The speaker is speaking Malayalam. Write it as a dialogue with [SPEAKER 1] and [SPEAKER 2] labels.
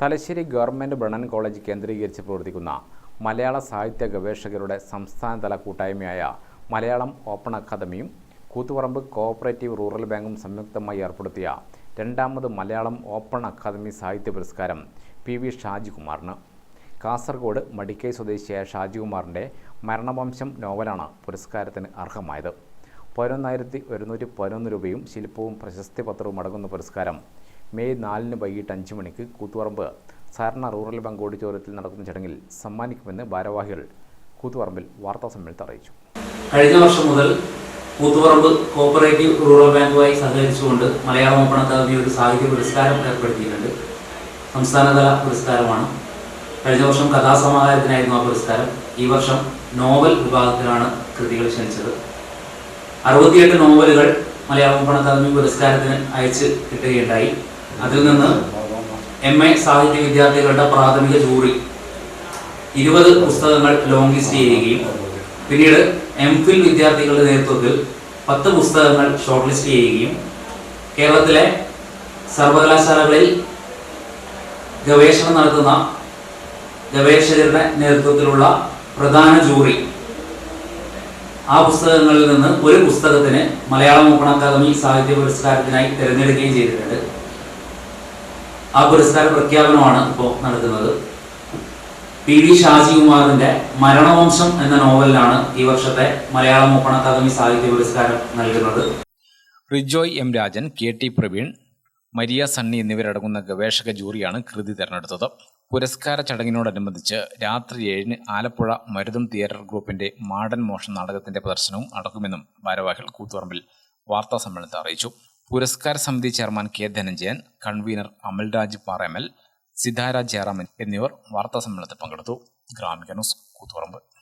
[SPEAKER 1] തലശ്ശേരി ഗവൺമെന്റ് ബ്രണൻ കോളേജ് കേന്ദ്രീകരിച്ച് പ്രവർത്തിക്കുന്ന മലയാള സാഹിത്യ ഗവേഷകരുടെ സംസ്ഥാനതല കൂട്ടായ്മയായ മലയാളം ഓപ്പൺ അക്കാദമിയും കൂത്തുപറമ്പ് കോഓപ്പറേറ്റീവ് റൂറൽ ബാങ്കും സംയുക്തമായി ഏർപ്പെടുത്തിയ രണ്ടാമത് മലയാളം ഓപ്പൺ അക്കാദമി സാഹിത്യ പുരസ്കാരം പി വി ഷാജികുമാറിന്. കാസർഗോഡ് മടിക്കൈ സ്വദേശിയായ ഷാജികുമാറിന്റെ മരണവംശം നോവലാണ് പുരസ്കാരത്തിന് അർഹമായത്. പതിനൊന്നായിരത്തി ഒരുന്നൂറ്റി പതിനൊന്ന് രൂപയും ശില്പവും പ്രശസ്തി പത്രവും അടങ്ങുന്ന പുരസ്കാരം മെയ് നാലിന് വൈകിട്ട് അഞ്ച് മണിക്ക് കൂത്തുപറമ്പ് സാരണ റൂറൽ ബാങ്ക് ഓഡിറ്റോറിയത്തിൽ നടക്കുന്ന ചടങ്ങിൽ സമ്മാനിക്കുമെന്ന് ഭാരവാഹികൾ കൂത്തുപറമ്പിൽ വാർത്താ വാർത്താസമ്മേളനത്തിൽ അറിയിച്ചു.
[SPEAKER 2] കഴിഞ്ഞ വർഷം മുതൽ കൂത്തുപറമ്പ് കോപ്പറേറ്റീവ് റൂറൽ ബാങ്കുമായി സഹകരിച്ചുകൊണ്ട് മലയാളം ഓപ്പൺ അക്കാദമി ഒരു സാഹിത്യ പുരസ്കാരം ഏർപ്പെടുത്തിയിട്ടുണ്ട്. സംസ്ഥാനതല പുരസ്കാരമാണ്. കഴിഞ്ഞ വർഷം കഥാസമാഹാരത്തിനായിരുന്നു ആ പുരസ്കാരം. ഈ വർഷം നോവൽ വിഭാഗത്തിലാണ് കൃതികൾ ക്ഷണിച്ചത്. അറുപത്തിയെട്ട് നോവലുകൾ മലയാളം ഓപ്പൺ അക്കാദമി പുരസ്കാരത്തിന് അയച്ച് കിട്ടുകയുണ്ടായി. അതിൽ നിന്ന് എം എ സാഹിത്യ വിദ്യാർത്ഥികളുടെ പ്രാഥമിക ജൂറി ഇരുപത് പുസ്തകങ്ങൾ ലോങ് ലിസ്റ്റ് ചെയ്യുകയും പിന്നീട് എം ഫിൽ വിദ്യാർത്ഥികളുടെ നേതൃത്വത്തിൽ പത്ത് പുസ്തകങ്ങൾ ഷോർട്ട് ലിസ്റ്റ് ചെയ്യുകയും കേരളത്തിലെ സർവകലാശാലകളിൽ ഗവേഷണം നടത്തുന്ന ഗവേഷകരുടെ നേതൃത്വത്തിലുള്ള പ്രധാന ജൂറി ആ പുസ്തകങ്ങളിൽ നിന്ന് ഒരു പുസ്തകത്തിന് മലയാളം ഓപ്പൺ അക്കാദമി സാഹിത്യ പുരസ്കാരത്തിനായി തിരഞ്ഞെടുക്കുകയും ചെയ്തിട്ടുണ്ട്. ആ പുരസ്കാര പ്രഖ്യാപനമാണ് ഇപ്പോൾ നടക്കുന്നത്. പി വി ഷാജികുമാറിന്റെ മരണവംശം എന്ന നോവലിലാണ് ഈ വർഷത്തെ മലയാളം ഓപ്പൺ അക്കാദമി സാഹിത്യ പുരസ്കാരം നൽകുന്നത്.
[SPEAKER 1] Rijoy M Rajan K T Praveen Maria Sunny എന്നിവരടങ്ങുന്ന ഗവേഷക ജൂറിയാണ് കൃതി തെരഞ്ഞെടുത്തത്. പുരസ്കാര ചടങ്ങിനോടനുബന്ധിച്ച് രാത്രി ഏഴിന് ആലപ്പുഴ മരുതം തിയേറ്റർ ഗ്രൂപ്പിന്റെ മാഡൻ മോഷൻ നാടകത്തിന്റെ പ്രദർശനവും നടക്കുമെന്നും ഭാരവാഹികൾ കൂത്തുപറമ്പിൽ വാർത്താ സമ്മേളനത്തിൽ അറിയിച്ചു. പുരസ്കാര സമിതി chairman K Dhananjayan convener Amalraj Paremal Sithara Jayaraman എന്നിവർ വാർത്താ സമ്മേളനത്തിൽ പങ്കെടുത്തു. ഗ്രാമിക ന്യൂസ് കൂത്തുപറമ്പ്.